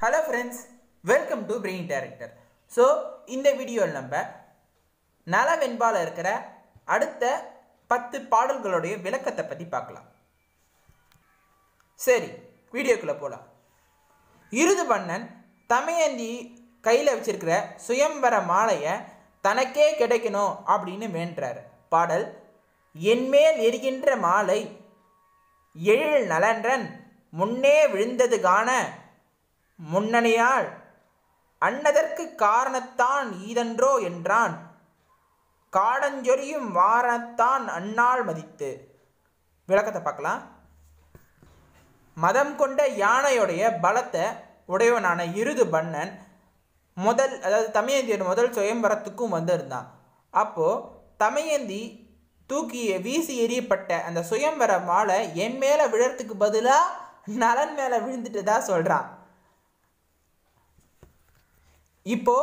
Hello friends welcome to brain director so இந்த வீடியோவில் நம்ம நலவெண்பால இருக்கிற அடுத்த பத்து பாடல்களுடைய விளக்கத்தை பற்றி பார்க்கலாம். சரி வீடியோக்குள்ளே போகலாம் இருது பண்ணன் தமையந்தி கையில் வச்சிருக்கிற சுயம்பர மாலையை தனக்கே கிடைக்கணும் அப்படின்னு வேண்டுறாரு பாடல் என்மேல் எரிகின்ற மாலை எழில் நலன்றன் முன்னே விழுந்தது காண முன்னணியால் அன்னதற்கு காரணத்தான் ஈதன்றோ என்றான். காடஞ்சொரியும் வாரணத்தான் அன்னாள் மதித்து. விளக்கத்தை பார்க்கலாம். மதம் கொண்ட யானையுடைய பலத்தை உடையவனான இருது பண்ணன் முதல் அதாவது தமையந்தியோட முதல் சுயம்பரத்துக்கும் வந்திருந்தான். அப்போது தமையந்தி தூக்கி வீசி எறியப்பட்ட அந்த சுயம்பர மாலை என் மேலே விழறதுக்கு பதிலாக நலன் மேலே விழுந்துட்டு தான் சொல்கிறான் இப்போ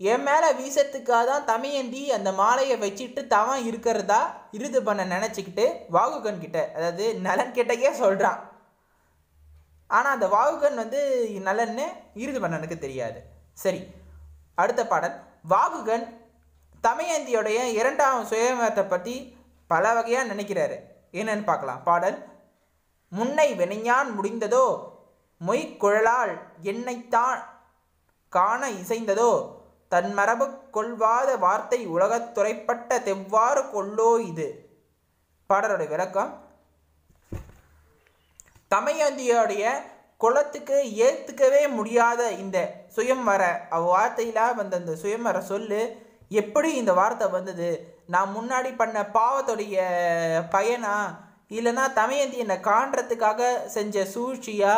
என் மேலே வீசத்துக்காக தான் தமையந்தி அந்த மாலையை வச்சுட்டு தவன் இருக்கிறதா இறுதி பண்ண நினச்சிக்கிட்டு வாகுகன் கிட்ட அதாவது நலன் கிட்டக்கே சொல்கிறான் ஆனால் அந்த வாகுகன் வந்து நலன்னு இறுதி பண்ணனுக்கு தெரியாது. சரி அடுத்த பாடல். வாகுகன் தமையந்தியோடைய இரண்டாம் சுயமரத்தை பற்றி பல வகையாக நினைக்கிறாரு. என்னன்னு பார்க்கலாம். பாடல். முன்னை வினையான் முடிந்ததோ மொய்க்குழலால் என்னைத்தான் காண இசைந்ததோ? தன் மரபு கொள்வாத வார்த்தை உலகத்துறைப்பட்ட தெவ்வாறு கொள்ளோ இது? பாடலுடைய விளக்கம். தமையந்தியோடைய குலத்துக்கு ஏற்றுக்கவே முடியாத இந்த சுயம் வர அவ்வார்த்தையில் வந்த அந்த சுயம்வர சொல்லு எப்படி இந்த வார்த்தை வந்தது? நான் முன்னாடி பண்ண பாவத்துடைய பயனா? இல்லைன்னா தமையந்தி என்னை காண்றதுக்காக செஞ்ச சூழ்ச்சியா?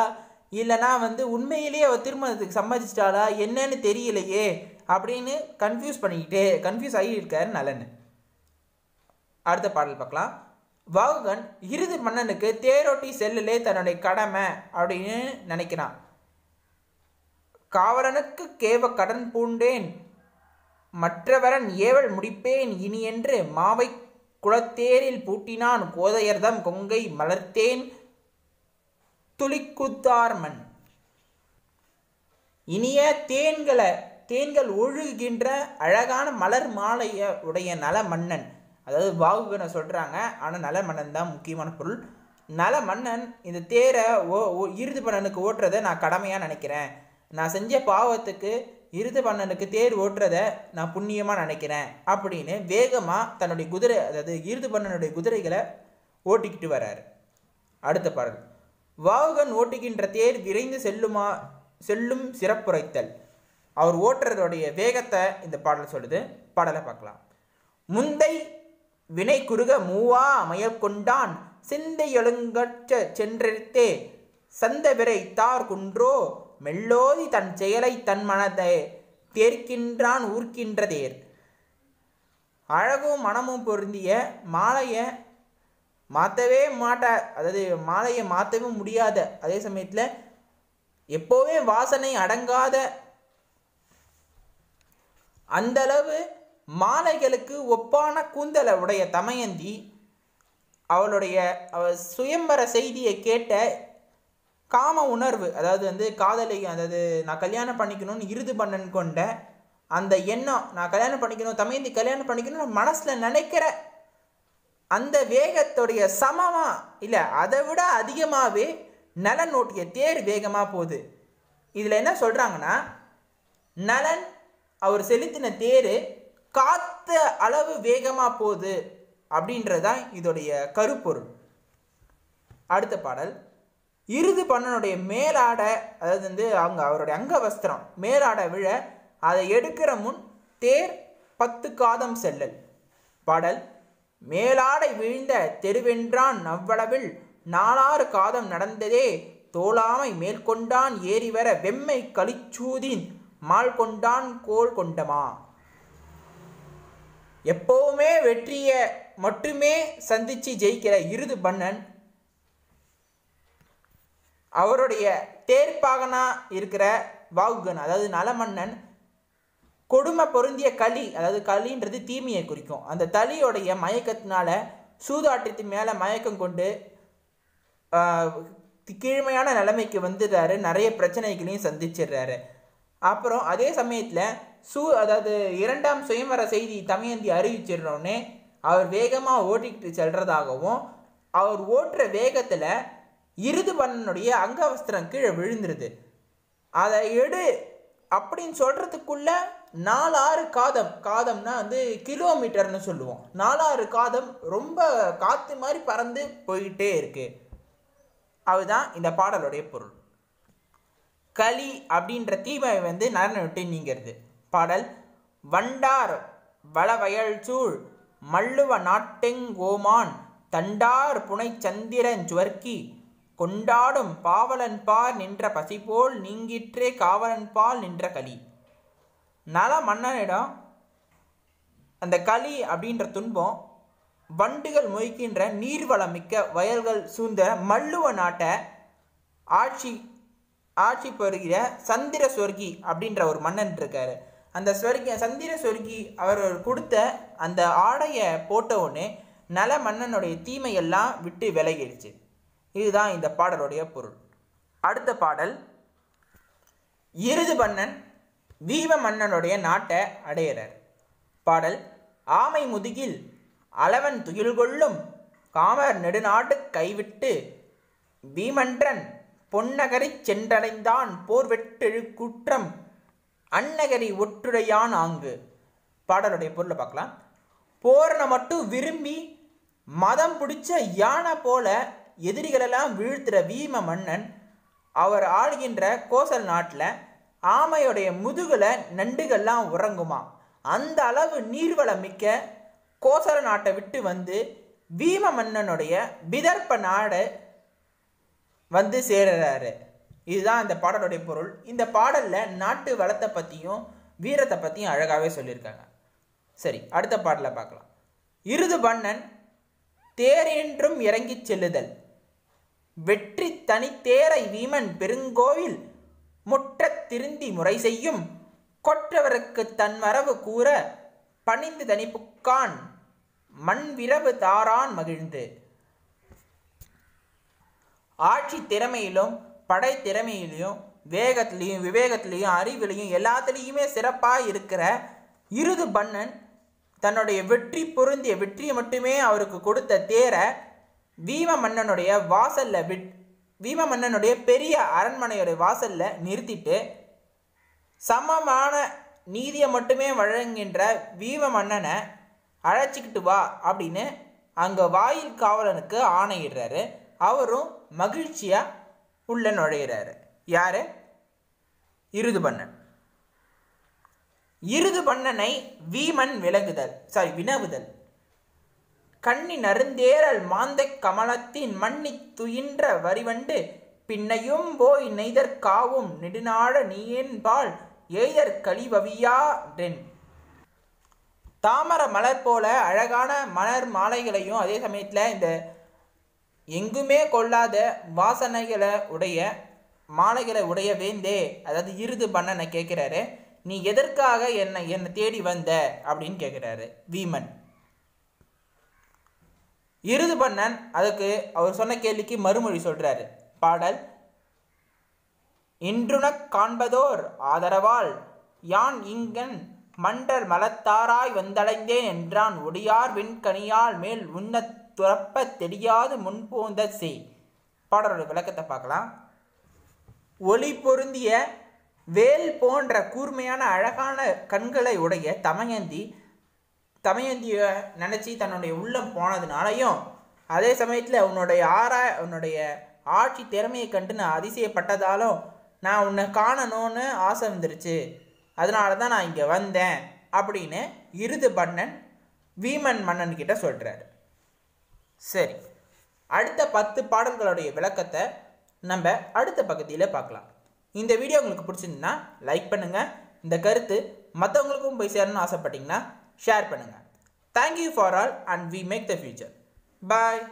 இல்லைனா வந்து உண்மையிலேயே அவள் திருமணத்துக்கு சம்மதிச்சிட்டாளா? என்னன்னு தெரியலையே. அப்படின்னு கன்ஃபியூஸ் பண்ணிக்கிட்டே கன்ஃபியூஸ் ஆகியிருக்காரு நலன் அடுத்த பாடல் பார்க்கலாம். வவுகன் இறுதி மன்னனுக்கு தேரோட்டி செல்லுலே தன்னுடைய கடமை அப்படின்னு நினைக்கிறான். காவலனுக்கு கேவ கடன் பூண்டேன். மற்றவரன் ஏவல் முடிப்பேன் இனி என்று மாவை குளத்தேரில் பூட்டினான். கோதையர்தம் கொங்கை மலர்த்தேன். துளிக்குத்தார்மன். இனிய தேன்களை தேன்கள் ஒழுகுகின்ற அழகான மலர் மாலைய உடைய நல மன்னன் அதாவது வாகுகனை சொல்கிறாங்க ஆனால் நல மன்னன் தான் முக்கியமான பொருள். நல மன்னன் இந்த தேரை ஓ இறுதி பண்ணனுக்கு ஓட்டுறதை நான் கடமையாக நினைக்கிறேன். நான் செஞ்ச பாவத்துக்கு இறுதி பண்ணனுக்கு தேர் ஓட்டுறதை நான் புண்ணியமாக நினைக்கிறேன் அப்படின்னு வேகமாக தன்னுடைய குதிரை அதாவது இறுதி பண்ணனுடைய குதிரைகளை ஓட்டிக்கிட்டு வர்றார். அடுத்த பாடல். வாகுகன் ஓட்டுகின்ற தேர் விரைந்து செல்லுமா செல்லும் சிறப்புரைத்தல். அவர் ஓட்டுறதுடைய வேகத்தை இந்த பாடல் சொல்லுது. பாடலை பார்க்கலாம். முந்தை வினை குறுக மூவா அமையக்கொண்டான் சிந்தை எழுங்கற்ற சென்றெடுத்தே சந்த விரை தார் குன்றோ மெல்லோதி தன் செயலை தன் மனதை தேர்க்கின்றான் ஊர்க்கின்ற தேர். அழகும் மனமும் பொருந்திய மாலையை மாற்றவே மாட்ட அதாவது மாலையை மாற்றவே முடியாத. அதே சமயத்தில் எப்போவே வாசனை அடங்காத அந்தளவு மாலைகளுக்கு ஒப்பான கூந்தலை உடைய தமயந்தி அவளுடைய அவ சுயம்பர செய்தியை கேட்ட காம உணர்வு அதாவது வந்து காதலை அதாவது நான் கல்யாணம் பண்ணிக்கணும்னு இறுதி பண்ணன் கொண்ட அந்த எண்ணம் நான் கல்யாணம் பண்ணிக்கணும் தமையந்தி கல்யாணம் பண்ணிக்கணும்னு மனசில் நினைக்கிற அந்த வேகத்துடைய சமமாக இல்லை அதை விட அதிகமாகவே நலன் ஓட்டிய தேர் வேகமாக போகுது. இதில் என்ன சொல்கிறாங்கன்னா நலன் அவர் செலுத்தின தேர் காத்த அளவு வேகமாக போகுது அப்படின்றது தான் இதோடைய கருப்பொருள். அடுத்த பாடல். இறுதி பண்ணனுடைய மேலாடை அதாவது வந்து அவங்க அவருடைய அங்க வஸ்திரம் மேலாடை விழ அதை எடுக்கிற முன் தேர் பத்து காதம் செல்லல். பாடல். மேலாடை வீழ்ந்த தெருவென்றான் நவ்வளவில். நாலாறு காதம் நடந்ததே தோளாமை மேற்கொண்டான் ஏறிவர வெம்மை களிச்சூதின் மால் கொண்டான் கோல் கொண்டமா? எப்போவுமே வெற்றியை மட்டுமே சந்திச்சு ஜெயிக்கிற இருது பண்ணன் அவருடைய தேர்ப்பாகனா இருக்கிற வாகுகன் அதாவது நலமன்னன் கொடுமை பொருந்திய களி அதாவது களின்றது தீமையை குறிக்கும். அந்த தலியோடைய மயக்கத்தினால சூதாட்டத்தின் மேலே மயக்கம் கொண்டு கீழ்மையான நிலைமைக்கு வந்துடுறாரு. நிறைய பிரச்சனைகளையும் சந்திச்சிடுறாரு. அப்புறம் அதே சமயத்தில் சூ அதாவது இரண்டாம் சுயம்பர செய்தி தமயந்தி அறிவிச்சிடுறோன்னே அவர் வேகமாக ஓட்டிக்கிட்டு செல்றதாகவும் அவர் ஓட்டுற வேகத்தில் இருது பண்ணனுடைய அங்கவஸ்திரம் கீழே விழுந்துருது. அதை எடு அப்படின்னு சொல்கிறதுக்குள்ளே நாலாறு காதம் காதம்னா வந்து கிலோமீட்டர்னு சொல்லுவோம். நாலாறு காதம் ரொம்ப காற்று மாதிரி பறந்து போயிட்டே இருக்கு. அதுதான் இந்த பாடலுடைய பொருள். களி அப்படின்ற தீமை வந்து நரனை விட்டு நீங்கிறது. பாடல் வண்டார் வளவயல் சூழ் மல்லுவ நாட்டெங்கோமான் தண்டார் புனை சந்திரன் சுவர்க்கி கொண்டாடும் பாவலன் பார் நின்ற பசிபோல் நீங்கிற்றே காவலன் பால் நின்ற களி. நல மன்னனிடம் அந்த களி அப்படின்ற துன்பம் வண்டுகள் மொய்க்கின்ற நீர்வளம் மிக்க வயல்கள் சூழ்ந்த மல்லுவ நாட்டை ஆட்சி ஆட்சி பெறுகிற சந்திர சொர்க்கி அப்படின்ற ஒரு மன்னன் இருக்காரு. அந்த சொர்க்கி சந்திர சொர்க்கி அவர் கொடுத்த அந்த ஆடையை போட்ட உடனே நல மன்னனுடைய தீமையெல்லாம் விட்டு விலகிடுச்சு. இதுதான் இந்த பாடலுடைய பொருள். அடுத்த பாடல் இருது மன்னன் வீம மன்னனுடைய நாட்டை அடையிறார் பாடல் ஆமை முதுகில் அளவன் துயில் கொள்ளும் காமர் நெடுநாடு கைவிட்டு வீமன்றன் பொன்னகரை சென்றடைந்தான் போர் வெட்டெழு குற்றம் அன்னகரி ஒற்றுடையான் ஆங்கு. பாடலுடைய பொருளை பார்க்கலாம். போரனை மட்டும் விரும்பி மதம் பிடிச்ச யானை போல எதிரிகளெல்லாம் வீழ்த்துற வீம மன்னன் அவர் ஆளுகின்ற கோசல் நாட்டில் ஆமையுடைய முதுகில் நண்டுகள்லாம் உறங்குமா அந்த அளவு நீர்வளம் மிக்க கோசல நாட்டை விட்டு வந்து வீம மன்னனுடைய விதர்ப்ப நாடு வந்து சேருறாரு. இதுதான் இந்த பாடலுடைய பொருள். இந்த பாடலில் நாட்டு வளத்தை பற்றியும் வீரத்தை பற்றியும் அழகாகவே சொல்லியிருக்காங்க. சரி அடுத்த பாடலை பார்க்கலாம். இருது பண்ணன் தேரென்றும் இறங்கிச் செல்லுதல். வெற்றி தனித்தேரை வீமன் பெருங்கோவில் முற்ற திருந்தி முறை செய்யும். கொற்றவருக்கு தன் மரபு கூற பணிந்து தனிப்புக்கான் மண் விரவு தாரான் மகிழ்ந்து. ஆட்சி திறமையிலும் படை திறமையிலையும் வேகத்திலையும் விவேகத்திலையும் அறிவிலையும் எல்லாத்துலேயுமே சிறப்பாக இருக்கிற இருது பண்ணன் தன்னுடைய வெற்றி பொருந்திய வெற்றியை மட்டுமே அவருக்கு கொடுத்த தேர வீம மன்னனுடைய வாசல்ல விட் வீம மன்னனுடைய பெரிய அரண்மனையுடைய வாசல்ல நிறுத்திட்டு சமமான நீதியை மட்டுமே வழங்குகின்ற வீம மன்னனை அழைச்சிக்கிட்டு வா அப்படின்னு அங்கே வாயில் காவலனுக்கு ஆணையிடுறாரு. அவரும் மகிழ்ச்சியாக உள்ள நுழையிறாரு. யார்? இருதுபண்ணன் இருதுபண்ணனை வீமன் விலகுதல் சாரி வினவுதல். கண்ணி நருந்தேரல் மாந்தைக் கமலத்தின் மண்ணி துயின்ற வரிவண்டு பின்னையும் போய் நெய்தற்காவும் நெடுநாட நீயன்பால் ஏயர் கழிவவியாடென் தாமர மலர் போல அழகான மலர் மாலைகளையும் அதே சமயத்தில் இந்த எங்குமே கொள்ளாத வாசனைகளை உடைய மாலைகளை உடைய வேந்தே அதாவது இருது பண்ணனை கேட்குறாரு நீ எதற்காக என்னை என்னை தேடி வந்த? அப்படின்னு கேட்குறாரு வீமன். இருது பண்ணன் அதுக்கு அவர் சொன்ன கேள்விக்கு மறுமொழி சொல்கிறாரு பாடல். இன்றுனக் காண்பதோர் ஆதரவால் யான் இங்கன் மண்டர் மலத்தாராய் வந்தடைந்தேன் என்றான் ஒடியார் வெண்கனியால் மேல் உண்ணத் துறப்ப தெரியாது முன்போந்த செய். பாடலோட விளக்கத்தை பார்க்கலாம். ஒளி பொருந்திய வேல் போன்ற கூர்மையான அழகான கண்களை உடைய தமயந்தி தமயந்திய நினச்சி தன்னுடைய உள்ளம் போனதுனாலையும் அதே சமயத்தில் உன்னுடைய ஆரா உன்னுடைய ஆட்சி திறமையை கண்டு நான் அதிசயப்பட்டதாலும் நான் உன்னை காணணும்னு ஆசை வந்துருச்சு. அதனால தான் நான் இங்கே வந்தேன் அப்படின்னு இருது பண்ணன் வீமன் மன்னன் கிட்ட சொல்கிறாரு சரி அடுத்த பத்து பாடல்களுடைய விளக்கத்தை நம்ம அடுத்த பகுதியில் பார்க்கலாம். இந்த வீடியோ உங்களுக்கு பிடிச்சிருந்துன்னா லைக் பண்ணுங்கள் இந்த கருத்து மற்றவங்களுக்கும் போய் சேரணும்னு ஆசைப்பட்டீங்கன்னா ஷேர் பண்ணுங்கள் thank you for all and we make the future bye